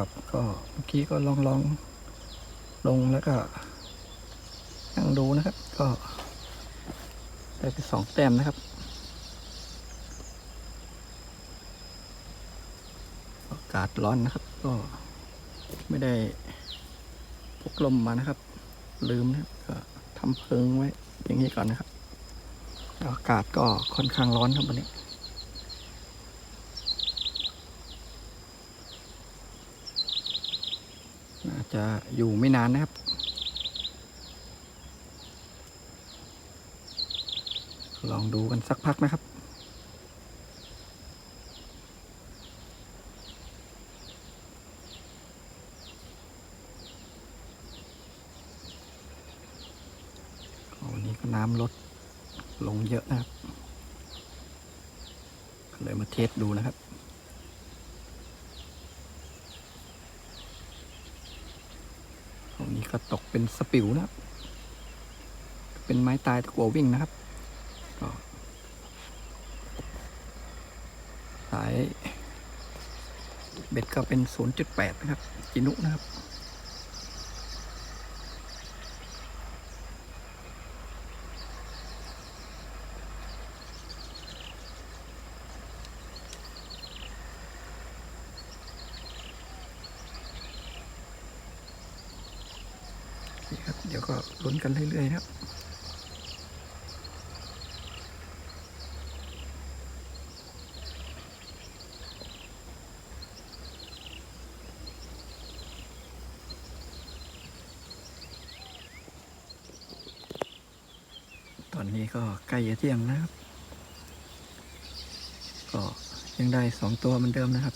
ครับก็เมื่อกี้ก็ลองลองลงแล้วก็นั่งดูนะครับ ก็ได้ไปสองแต้มนะครับอากาศร้อนนะครับ ก็ไม่ได้พกลมมานะครับ ลืมนะครับก็ทำเพิงไว้อย่างนี้ก่อนนะครับ อากาศก็ค่อนข้างร้อนครับวันนี้ จะอยู่ไม่นานนะครับ ลองดูกันสักพักนะครับวันนี้ก็น้ำลดลงเยอะนะครับ เลยมาเทสดูนะครับ วันนี้ ก็ตกเป็นสปิวนะครับ เป็นไม้ตายตะกัววิ่งนะครับก็สายเบ็ดก็เป็น 0.8 นะครับ จินุนะครับ โอเคครับ เดี๋ยว ก็ลุ้นกันเรื่อยๆนะครับตอนนี้ก็ใกล้จะเที่ยงนะครับ ก็ยังได้สองตัวเหมือนเดิมนะครับ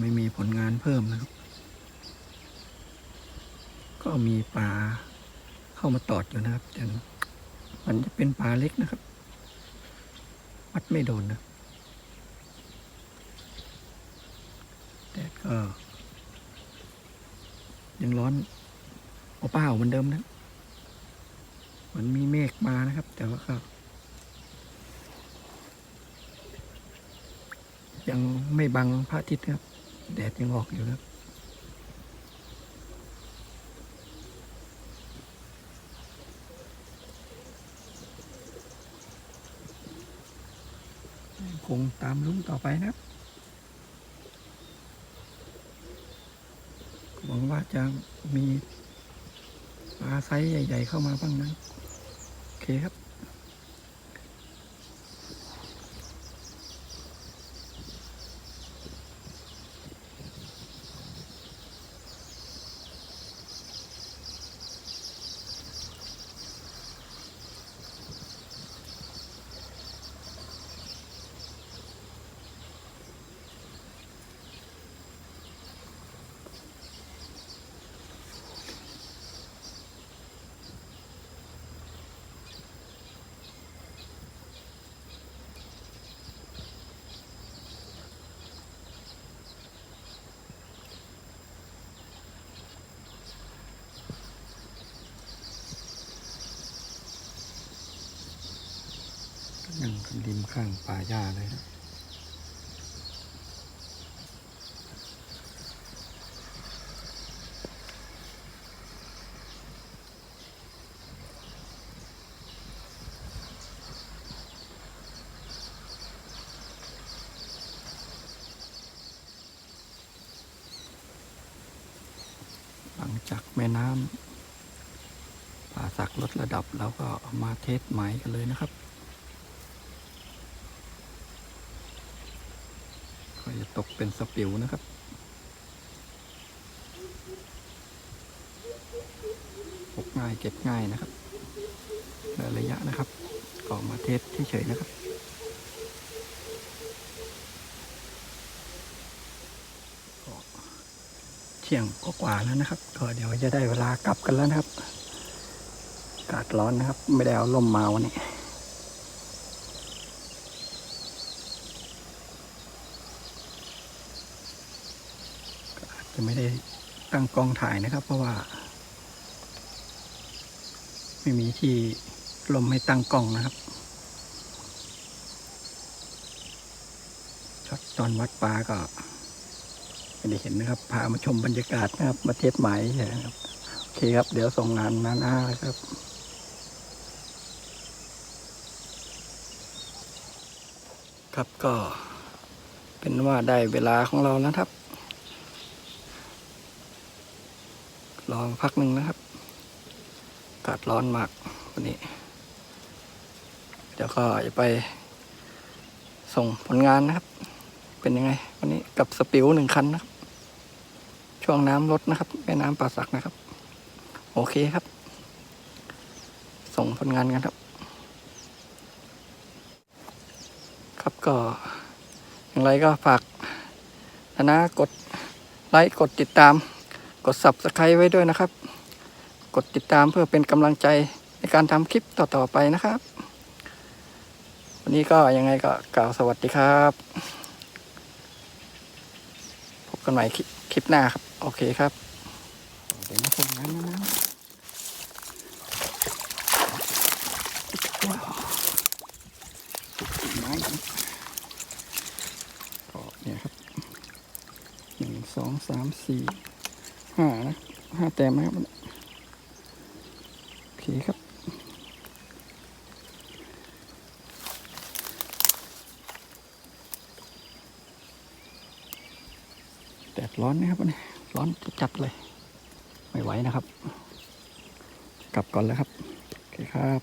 ไม่มีผลงานเพิ่มนะครับ ก็มีปลาเข้ามาตอดอยู่นะครับแต่มันจะเป็นปลาเล็กนะครับ วัดไม่โดนนะแดดก็ ยังร้อนเอาเปล่าเหมือนเดิมนะมันมีเมฆมานะครับ แต่ว่าก็ยังไม่บังพระอาทิตย์นะครับ แดดยังออกอยู่นะครับ ค งตามลุ้นต่อไปนะครับหวังว่าจะมีปลาไซส์ใหญ่ ๆ เข้ามาบ้างนะ โอเคครับ นั่งริม ข้างป่าหญ้าเลยนะหลังจากแม่น้ำป่าสักลดระดับแล้วก็ามาเทสไหมกันเลยนะครับ ก็จะ ตกเป็นสปิวนะครับปกง่ายเก็บง่ายนะครับระยะนะครับก็มาเทสเฉยๆนะครับเที่ยงกว่าแล้วนะครับก็เดี๋ยวจะได้เวลากลับกันแล้วนะครับ อากาศร้อนนะครับ ไม่ได้เอาล่มมาวันนี้ จะไม่ได้ตั้งกล้องถ่ายนะครับ เพราะว่า ไม่มีที่ลมให้ตั้งกล้องนะครับช็อตตอนวัดปลาก็ไม่ได้เห็นนะครับ พามาชมบรรยากาศนะครับมาเทศหมายเฉยๆครับโอเคครับ เดี๋ยวส่งงานหน้าๆเลยครับครับก็เป็นว่าได้เวลาของเราแล้วครับ รอพักหนึ่งนะครับอากาศร้อนมากวันนี้ เดี๋ยวก็จะไป ส่งผลงานนะครับ เป็นยังไง วันนี้กับสปิวหนึ่งคันนะครับ ช่วงน้ำลดนะครับ แม่น้ำป่าสักนะครับ โอเคครับ ส่งผลงานกันครับ ครับก็ อย่างไรก็ฝากนะนะกดไลค์กดติดตาม กด subscribe ไว้ด้วยนะครับ กดติดตามเพื่อเป็นกำลังใจในการทำคลิปต่อๆไปนะครับ วันนี้ก็ยังไงก็กล่าวสวัสดีครับ พบกันใหม่คลิปคลิปหน้าครับ โอเคครับ เดี๋ยวมาส่งงานนะนะว้าวไม้ครับก็เนี่ยครับหนึ่งสองสามสี่ ห้านะห้าแต้มนะครับโอเคครับ แดดร้อนนะครับวันนี้ร้อนจัดเลย ไม่ไหวนะครับ กลับก่อนแล้วครับ โอเคครับ